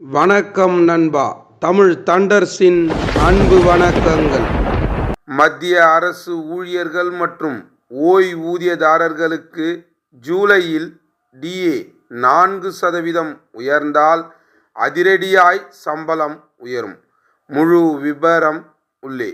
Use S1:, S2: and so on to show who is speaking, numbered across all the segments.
S1: வணக்கம் நண்பா. தமிழ் தண்டர்ஸின் அன்பு வணக்கங்கள்.
S2: மத்திய அரசு ஊழியர்கள் மற்றும் ஓய்வூதியதாரர்களுக்கு ஜூலையில் டிஏ நான்கு சதவீதம் உயர்ந்தால் அதிரடியாய் சம்பளம் உயரும். முழு விபரம் உள்ளே.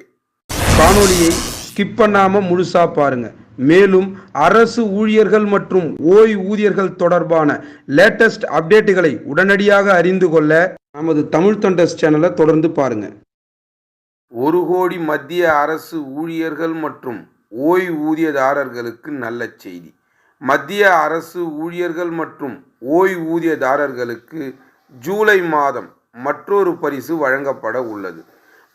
S1: காணொலியை ஸ்கிப் பண்ணாமல் முழுசாக பாருங்க. மேலும் அரசு ஊழியர்கள் மற்றும் ஓய்வூதியர்கள் தொடர்பான லேட்டஸ்ட் அப்டேட்டுகளை உடனடியாக அறிந்து கொள்ள நமது தமிழ் தொண்டர்ஸ் சேனலை தொடர்ந்து பாருங்க.
S2: ஒரு கோடி மத்திய அரசு ஊழியர்கள் மற்றும் ஓய்வூதியதாரர்களுக்கு நல்ல செய்தி. மத்திய அரசு ஊழியர்கள் மற்றும் ஓய்வூதியதாரர்களுக்கு ஜூலை மாதம் மற்றொரு பரிசு வழங்கப்பட உள்ளது.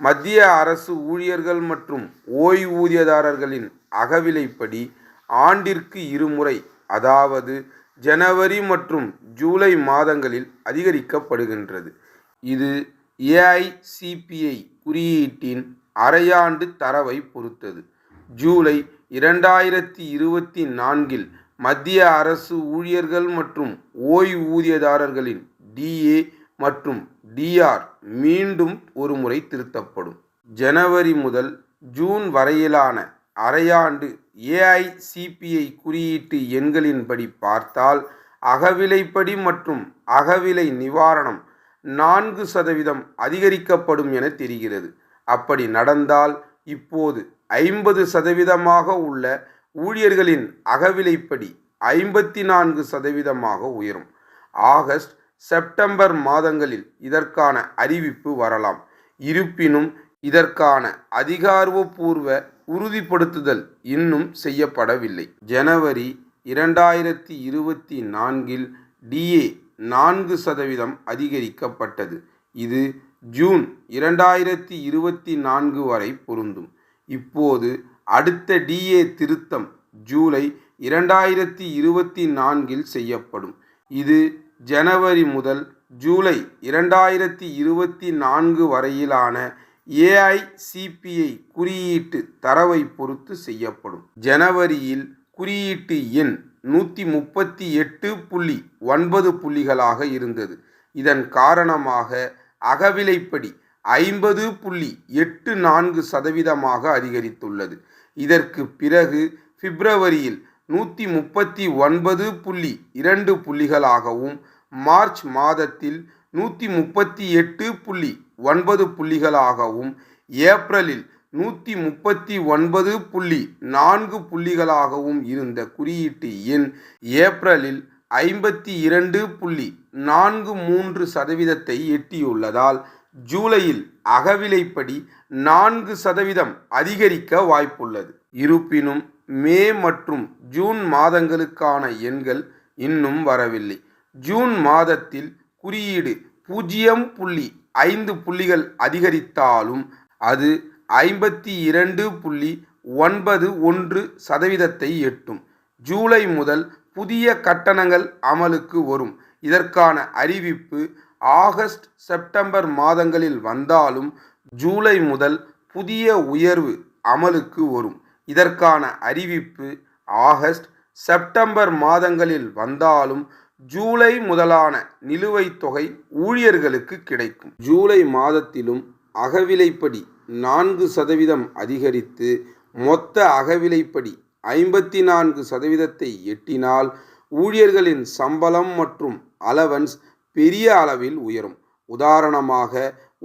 S2: மத்திய அரசு ஊழியர்கள் மற்றும் ஓய்வூதியதாரர்களின் அகவிலைப்படி ஆண்டிற்கு இருமுறை அதாவது ஜனவரி மற்றும் ஜூலை மாதங்களில் அதிகரிக்கப்படுகின்றது. இது ஏஐசிபிஐ குறியீட்டின் அரையாண்டு தரவை பொறுத்தது. ஜூலை இரண்டாயிரத்தி இருபத்தி நான்கில் மத்திய அரசு ஊழியர்கள் மற்றும் ஓய்வூதியதாரர்களின் டிஏ மற்றும் டிஆர் மீண்டும் ஒருமுறை திருத்தப்படும். ஜனவரி முதல் ஜூன் வரையிலான அரையாண்டு ஏஐசிபிஐ குறியீட்டு எண்களின்படி பார்த்தால் அகவிலைப்படி மற்றும் அகவிலை நிவாரணம் நான்கு சதவீதம் அதிகரிக்கப்படும் என தெரிகிறது. அப்படி நடந்தால் இப்போது ஐம்பது சதவீதமாக உள்ள ஊழியர்களின் அகவிலைப்படி ஐம்பத்தி நான்கு சதவீதமாக உயரும். ஆகஸ்ட் செப்டம்பர் மாதங்களில் இதற்கான அறிவிப்பு வரலாம். இருப்பினும் இதற்கான அதிகாரபூர்வ உறுதிப்படுத்துதல் இன்னும் செய்யப்படவில்லை. ஜனவரி இரண்டாயிரத்தி இருபத்தி நான்கில் டிஏ நான்கு சதவீதம் அதிகரிக்கப்பட்டது. இது ஜூன் இரண்டாயிரத்தி இருபத்தி நான்கு வரை பொருந்தும். இப்போது அடுத்த டிஏ திருத்தம் ஜூலை இரண்டாயிரத்தி இருபத்தி நான்கில் செய்யப்படும். இது ஜனவரி முதல் ஜூலை இரண்டாயிரத்தி இருபத்தி நான்கு வரையிலான ஏஐசிபிஐ குறியீட்டு தரவை பொறுத்து செய்யப்படும். ஜனவரியில் குறியீட்டு எண் நூற்றி முப்பத்தி எட்டு புள்ளி ஒன்பது புள்ளிகளாக இருந்தது. இதன் காரணமாக அகவிலைப்படி ஐம்பது புள்ளி எட்டு நான்கு சதவீதமாக அதிகரித்துள்ளது. இதற்கு பிறகு பிப்ரவரியில் நூற்றி முப்பத்தி ஒன்பது புள்ளி இரண்டு புள்ளிகளாகவும் மார்ச் மாதத்தில் நூற்றி முப்பத்தி எட்டு புள்ளி ஒன்பது புள்ளிகளாகவும் ஏப்ரலில் நூற்றி முப்பத்தி ஒன்பது புள்ளி நான்கு புள்ளிகளாகவும் இருந்த குறியீட்டு எண் ஏப்ரலில் ஐம்பத்தி இரண்டு புள்ளி நான்கு மூன்று சதவீதத்தை எட்டியுள்ளதால் ஜூலையில் அகவிலைப்படி நான்கு சதவீதம் அதிகரிக்க வாய்ப்புள்ளது. இருப்பினும் மே மற்றும் ஜூன் மாதங்களுக்கான எண்கள் இன்னும் வரவில்லை. ஜூன் மாதத்தில் குறியீடு பூஜ்ஜியம் புள்ளி ஐந்து புள்ளிகள் அதிகரித்தாலும் அது ஐம்பத்தி இரண்டு புள்ளி ஒன்பது ஒன்று சதவீதத்தை எட்டும். ஜூலை முதல் புதிய கட்டணங்கள் அமலுக்கு வரும். இதற்கான அறிவிப்பு ஆகஸ்ட் செப்டம்பர் மாதங்களில் வந்தாலும் ஜூலை முதல் புதிய உயர்வு அமலுக்கு வரும். இதற்கான அறிவிப்பு ஆகஸ்ட் செப்டம்பர் மாதங்களில் வந்தாலும் ஜூலை முதலான நிலுவைத் தொகை ஊழியர்களுக்கு கிடைக்கும். ஜூலை மாதத்திலும் அகவிலைப்படி நான்கு சதவீதம் அதிகரித்து மொத்த அகவிலைப்படி ஐம்பத்தி நான்கு சதவீதத்தை எட்டினால் ஊழியர்களின் சம்பளம் மற்றும் அலவன்ஸ் பெரிய அளவில் உயரும். உதாரணமாக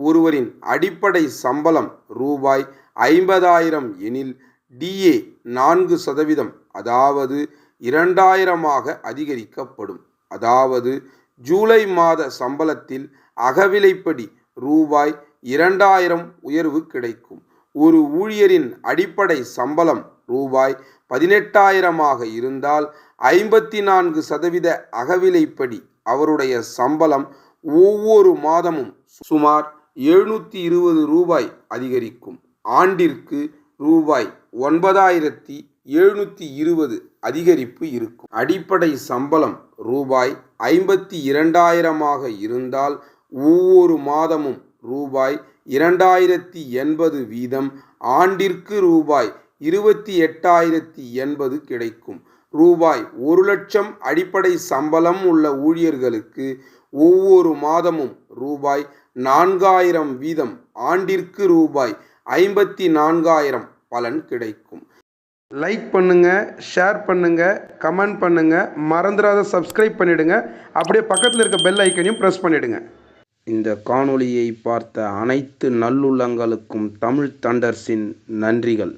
S2: ஒருவரின் அடிப்படை சம்பளம் ரூபாய் ஐம்பதாயிரம் எனில் டிஏ நான்கு சதவீதம் அதாவது இரண்டாயிரமாக அதிகரிக்கப்படும். அதாவது ஜூலை மாத சம்பளத்தில் அகவிலைப்படி ரூபாய் இரண்டாயிரம் உயர்வு கிடைக்கும். ஒரு ஊழியரின் அடிப்படை சம்பளம் ரூபாய் பதினெட்டாயிரமாக இருந்தால் ஐம்பத்தி நான்கு சதவீத அகவிலைப்படி அவருடைய சம்பளம் ஒவ்வொரு மாதமும் சுமார் எழுநூற்றி இருபது ரூபாய் அதிகரிக்கும். ஆண்டிற்கு ரூபாய் ஒன்பதாயிரத்தி எழுநூற்றி இருபது அதிகரிப்பு இருக்கும். அடிப்படை சம்பளம் ரூபாய் ஐம்பத்தி இரண்டாயிரமாக இருந்தால் ஒவ்வொரு மாதமும் ரூபாய் இரண்டாயிரத்தி எண்பது வீதம் ஆண்டிற்கு ரூபாய் இருபத்தி எட்டாயிரத்தி எண்பது கிடைக்கும். ரூபாய் ஒரு லட்சம் அடிப்படை சம்பளம் உள்ள ஊழியர்களுக்கு ஒவ்வொரு மாதமும் ரூபாய் நான்காயிரம் வீதம் ஆண்டிற்கு ரூபாய் ஐம்பத்தி நான்காயிரம் பலன் கிடைக்கும்.
S1: லைக் பண்ணுங்க ஷேர் பண்ணுங்க கமெண்ட் பண்ணுங்க மறந்துடாத சப்ஸ்கிரைப் பண்ணிடுங்க. அப்படியே பக்கத்தில் இருக்க பெல் ஐக்கனையும் ப்ரெஸ் பண்ணிடுங்க. இந்த காணொளியை பார்த்த அனைத்து நல்லுள்ளங்களுக்கும் தமிழ் தண்டர்ஸின் நன்றிகள்.